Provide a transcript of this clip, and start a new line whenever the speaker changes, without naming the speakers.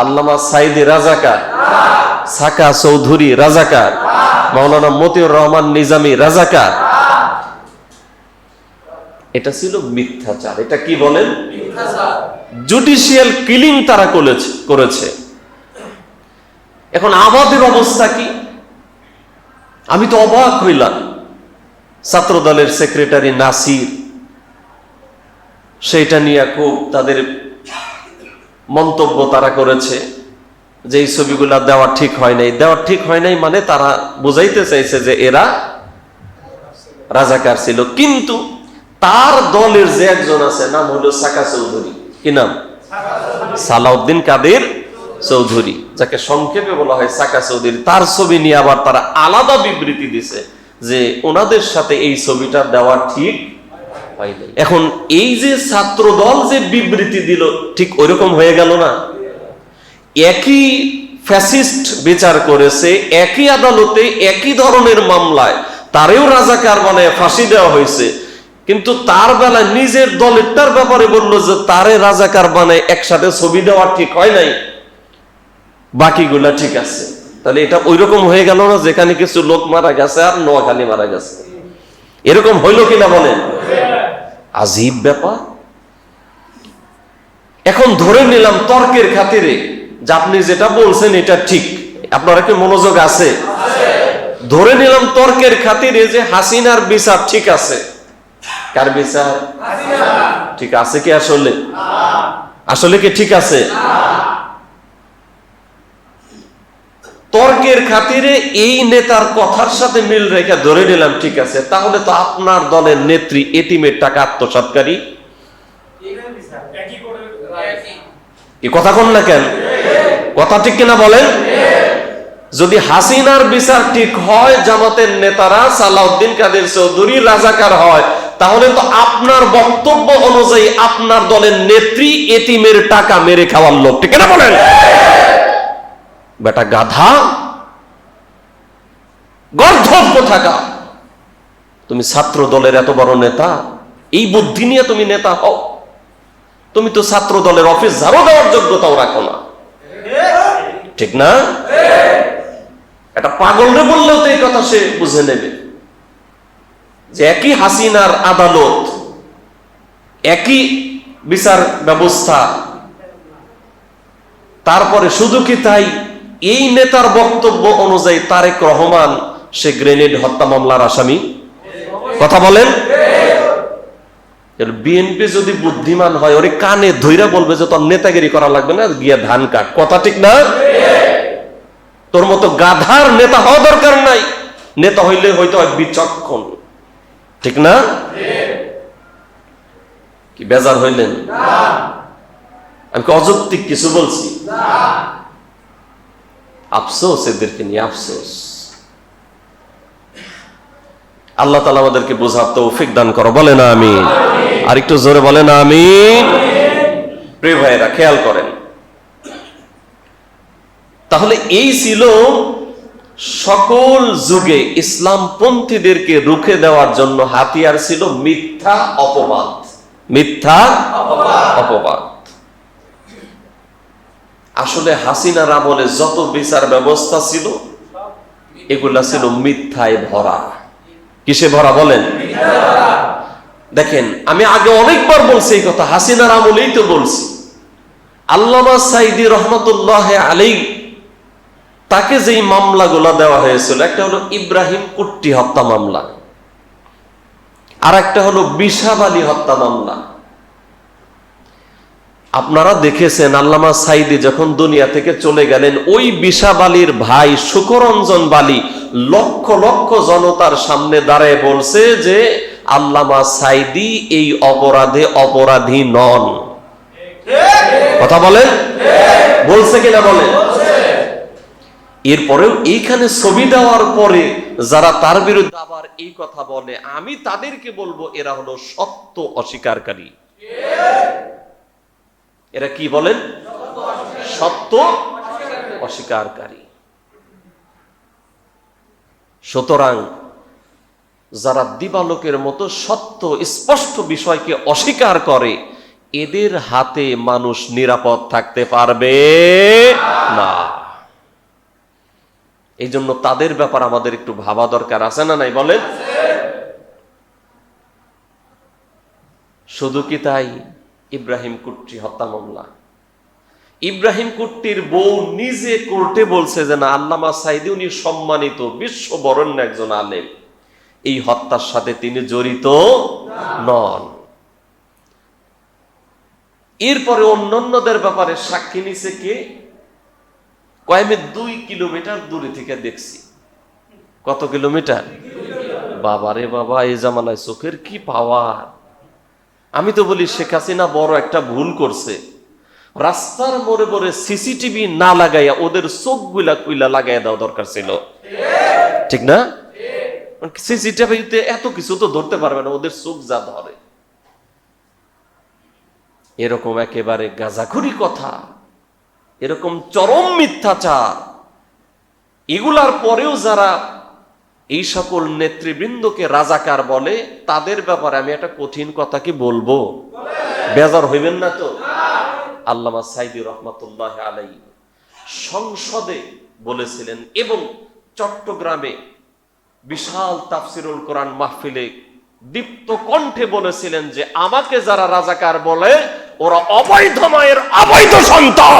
আল্লামা সাইদি রাজাকার, সাকা চৌধুরী রাজাকার, মাওলানা মতিউর রহমান নিজামী রাজাকার। এটা ছিল মিথ্যাচার। এটা কি বলেন? জুডিশিয়াল কিলিং তারা করেছে এখন আমাদের অবস্থা কি? আমি তো অবাক হইলাম। ছাত্র দলের সেক্রেটারি নাসির, সেইটা নিয়ে খুব তাদের মন্তব্য তারা করেছে যে এই ছবিগুলা দেওয়া ঠিক হয় নাই। দেওয়া ঠিক হয় নাই মানে তারা বুঝাইতে চাইছে যে এরা রাজাকার ছিল। কিন্তু তার দলের যে একজন আছে, নাম হলো সাকা চৌধুরী। কি নাম? সালাউদ্দিন কাদের চৌধুরী, যাকে সংক্ষেপে বলা হয় সাকা চৌধুরী। তার ছবি নিয়ে আবার তারা আলাদা বিবৃতি দিছে যে ওনাদের সাথে এই ছবিটা দেওয়া ঠিক। এখন এই যে ছাত্র দল যে বিবৃতি দিল, ঠিক ওইরকম হয়ে গেল না? একই ফ্যাসিস্ট বিচার করেছে, একই আদালতে, একই ধরনের মামলায়, তারেও রাজাকার মানে ফাঁসি দেওয়া হয়েছে। কিন্তু তার বেলায় নিজের দলেরটার ব্যাপারে বলল যে তারে রাজাকার মানে একসাথে ছবি দেওয়া ঠিক হয় নাই। বাকিগুলা ঠিক আছে। তাহলে এটা ওই রকম হয়ে গেল না, যেখানে কিছু লোক মারা গেছে আর নোয়াখালী মারা গেছে? এরকম হইল কিনা বলেন? আজীব ব্যাপার। এখন ধরে নিলাম তর্কের খাতিরে যে আপনি যেটা বলছেন এটা ঠিক। আপনার একটা মনোযোগ আছে? ধরে নিলাম তর্কের খাতিরে যে হাসিনার বিচার ঠিক আছে। কার বিচার? ঠিক আছে কি আসলে? আসলে কি ঠিক আছে? তর্কের খাতিরে এই নেতার কথার সাথে মিল রেখে ধরে নিলাম, ঠিক আছে। তাহলে তো আপনার দলের নেত্রী এটিমের টাকা আত্মসাৎকারী। এ কথা কোন না কেন? কথা ঠিক কিনা বলেন? যদি হাসিনার বিচার ঠিক হয়, জামাতের নেতারা সালাউদ্দিন কাদের চৌধুরী রাজাকার হয়, তাহলে তো আপনার বক্তব্য অনুযায়ী আপনার দলের নেত্রী, এতিমের টাকা মেরে খাওয়ার লোক। ঠিক না বলেন? বেটা গাধা। গর্ধব থাকা তুমি ছাত্র দলের এত বড় নেতা, এই বুদ্ধি নিয়ে তুমি নেতা হও। তুমি তো ছাত্র দলের অফিস ঝাড়ু দেওয়ার যোগ্যতাও রাখো না। ঠিক না? একটা পাগলরে বললেও তো এই কথা সে বুঝে নেবে। যে একই হাসিনার আদালত, একই বিচার ব্যবস্থা, তারপরে শুধু কি তাই এই নেতার বক্তব্য অনুযায়ী তারেক রহমান, সে গ্রেনেড হত্যা মামলার আসামি। কথা বলেন। বিএনপি যদি বুদ্ধিমান হয়, ওরে কানে ধৈরা বলবে যে তোর নেতাগিরি করা লাগবে না, গিয়া ধান কাট। কথা ঠিক না? তোর মতো গাধার নেতা হওয়া দরকার নাই। নেতা হইলে হয়তো হয় বিচক্ষণ। ঠিক না? কি বেজার হইলেন? আমি অযৌক্তিক কিছু বলছি? আফসোস, এদেরকে নিয়ে আফসোস। আল্লাহ তালা আমাদেরকে বোঝার তৌফিক দান করো বলে না আমি আর একটু জোরে বলে না আমি প্রিয় ভাইয়েরা, খেয়াল করেন। তাহলে এই ছিল সকল যুগে ইসলামপন্থীদেরকে রুখে দেওয়ার জন্য হাতিয়ার ছিল মিথ্যা অপবাদ। মিথ্যা অপবাদ। আসলে হাসিনার আমলে যত বিচার ব্যবস্থা ছিল, এগুলা ছিল মিথ্যায় ভরা। কিসে ভরা বলেন? দেখেন, আমি আগে অনেকবার বলছি এই কথা, হাসিনার আমলেই তো বলছি। আল্লামা সাইদি রহমতুল্লাহ আলী তাকে যেই মামলাগুলো দেওয়া হয়েছিল, একটা হলো ইব্রাহিম কুট্টি হত্যা মামলা আর একটা হলো বিশাব আলী হত্যা মামলা। আপনারা দেখেছেন আল্লামা সাইদি যখন দুনিয়া থেকে চলে গেলেন, ওই বিশাব আলীর ভাই সুকরঞ্জন বালি লক্ষ লক্ষ জনতার সামনে দাঁড়ায় বলছে যে, আল্লামা সাইদি এই অপরাধে অপরাধী নন। কথা বলেন? বলছে কিনা বলেন? এরপরেও এইখানে ছবি দেওয়ার পরে যারা তার বিরুদ্ধে আবার এই কথা বলে, আমি তাদেরকে বলব, এরা হলো সত্য অস্বীকারী। এরা কি বলেন? সত্য অস্বীকারী। সুতরাং যারা দিবালোকের মতো সত্য, স্পষ্ট বিষয়কে অস্বীকার করে, এদের হাতে মানুষ নিরাপদ থাকতে পারবে না। এই জন্য তাদের ব্যাপার আমাদের একটু ভাবা দরকার, আছে না নাই বলেন? শুধু কি তাই? ইব্রাহিম কুট্টি হত্যা মামলা। ইব্রাহিম কুট্টির বউ নিজে কোর্টে বলছে যে, না, আল্লামা সাইদি উনি সম্মানিত বিশ্ব বরণ্য একজন আলেম। এই হত্যার সাথে তিনি জড়িত নন। এরপরে অন্যান্যদের ব্যাপারে সাক্ষী নিছে কে? কয়েমে দুই কিলোমিটার দূরে থেকে দেখছি। কত কিলোমিটার? বাবারে বাবা, এই জামানায় চোখের কি পাওয়ার? আমি তো বলি, শেখ হাসিনা বড় একটা ভুল করছে। রাস্তার মোড়ে মোড়ে সিসিটিভি না লাগাইয়া ওদের চোখগুলা কুইলা লাগাইয়া দেওয়া দরকার ছিল। ঠিক না? সিসিটিভিতে এত কিছু তো ধরতে পারবে না, ওদের চোখ যা ধরে। এরকম একেবারে গাজাখুরি কথা, এরকম চরম মিথ্যাচার, এগুলার পরেও যারা এই সকল নেতৃবৃন্দকে রাজাকার বলে, তাদের ব্যাপারে আমি একটা কঠিন কথা কি বলব? বেজার হইবেন না তো? আল্লামা সাইদি রহমতুল্লাহ আলাই সংসদে বলেছিলেন এবং চট্টগ্রামে বিশাল তাফসিরুল কোরআন মাহফিলে দীপ্ত কণ্ঠে বলেছিলেন যে, আমাকে যারা রাজাকার বলে, ওরা অবৈধ মায়ের অবৈধ সন্তান।